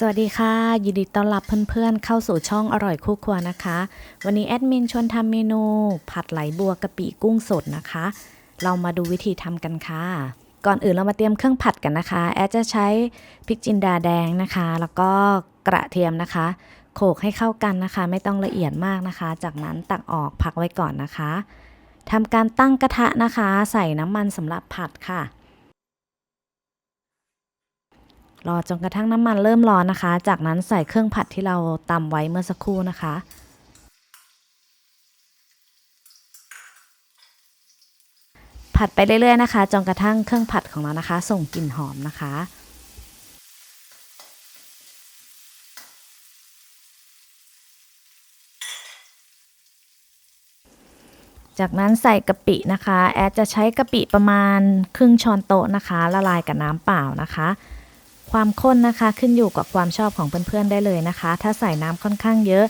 สวัสดีค่ะ ยินดีต้อนรับเพื่อนๆ เข้าสู่ช่องอร่อยคู่ครัวนะคะ วันนี้แอดมินชวนทำเมนู ผัดไหลบัวกะปิกุ้งสดนะคะ เรามาดูวิธีทำกันค่ะ ก่อนอื่นเรามาเตรียมเครื่องผัดกันนะคะ แอดจะใช้พริกจินดาแดงนะคะ แล้วก็กระเทียมนะคะ โขลกให้เข้ากันนะคะ ไม่ต้องละเอียดมากนะคะ จากนั้นตักออกพักไว้ก่อนนะคะทำการตั้งกระทะนะคะ ใส่น้ำมันสำหรับผัดค่ะ รอจนกระทั่งน้ำมันเริ่มร้อนนะคะ จากนั้นใส่เครื่องผัดที่เราตำไว้เมื่อสักครู่นะคะผัดไปเรื่อยๆนะคะจนกระทั่งเครื่องผัดของเรานะคะ ส่งกลิ่นหอมนะคะ จากนั้นใส่กะปินะคะ แอดจะใช้กะปิประมาณครึ่งช้อนโต๊ะนะคะ ละลายกับน้ำเปล่านะคะ ความข้นนะคะขึ้นอยู่กับความชอบของเพื่อนๆได้เลยนะคะ ถ้าใส่น้ำค่อนข้างเยอะ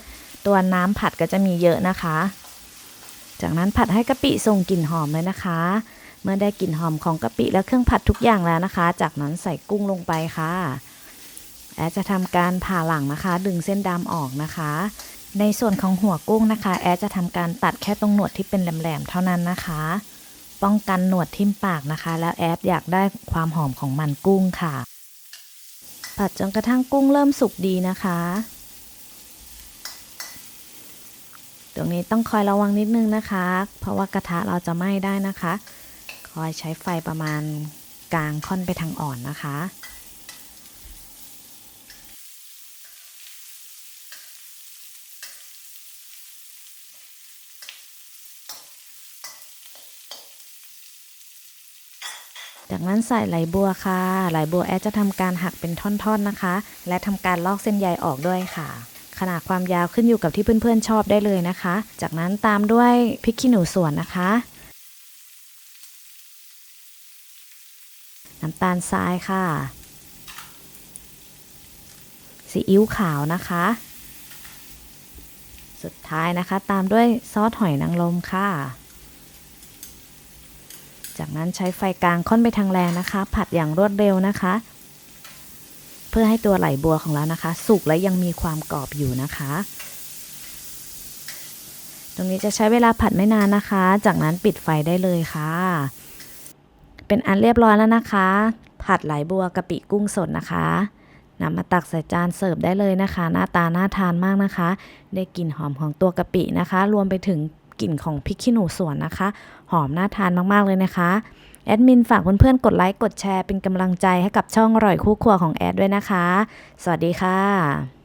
ตัวน้ำผัดก็จะมีเยอะนะคะ จากนั้นผัดให้กะปิส่งกลิ่นหอมเลยนะคะ เมื่อได้กลิ่นหอมของกะปิและเครื่องผัดทุกอย่างแล้วนะคะ จากนั้นใส่กุ้งลงไปค่ะแอดจะทำการผ่าหลังนะคะ ดึงเส้นดำออกนะคะ ในส่วนของหัวกุ้งนะคะ แอดจะทำการตัดแค่ตรงหนวดที่เป็นแหลมๆเท่านั้นนะคะ ป้องกันหนวดทิ่มปากนะคะ แล้วแอดอยากได้ความหอมของมันกุ้งค่ะ ผัดจนกระทั่งกุ้งเริ่มสุกดีนะคะ ตรงนี้ต้องคอยระวังนิดนึงนะคะ เพราะว่ากระทะเราจะไหม้ได้นะคะ คอยใช้ไฟประมาณกลางค่อนไปทางอ่อนนะคะ จากนั้นใส่ไหลบัวค่ะ ไหลบัวแอดจะทำการหักเป็นท่อนๆนะคะ และทำการลอกเส้นใยออกด้วยค่ะ ขนาดความยาวขึ้นอยู่กับที่เพื่อนๆชอบได้เลยนะคะ จากนั้นตามด้วยพริกขี้หนูส่วนนะคะ น้ำตาลทรายค่ะ ซีอิ๊วขาวนะคะ สุดท้ายนะคะตามด้วยซอสหอยนางรมค่ะ จากนั้นใช้ไฟกลางค่อนไปทางแรงนะคะ ผัดอย่างรวดเร็วนะคะ เพื่อให้ตัวไหลบัวของเรานะคะ สุกและยังมีความกรอบอยู่นะคะ ตรงนี้จะใช้เวลาผัดไม่นานนะคะ จากนั้นปิดไฟได้เลยค่ะ เป็นอันเรียบร้อยแล้วนะคะ ผัดไหลบัวกะปิกุ้งสดนะคะนำมาตักใส่จานเสิร์ฟได้เลยนะคะ หน้าตาน่าทานมากนะคะ ได้กลิ่นหอมของตัวกะปินะคะ รวมไปถึง กลิ่นของพริกขี้หนูสวนนะคะ หอมน่าทานมากๆเลยนะคะ แอดมินฝากเพื่อนๆกดไลค์กดแชร์เป็นกำลังใจให้กับช่องอร่อยคู่ครัวของแอดด้วยนะคะ สวัสดีค่ะ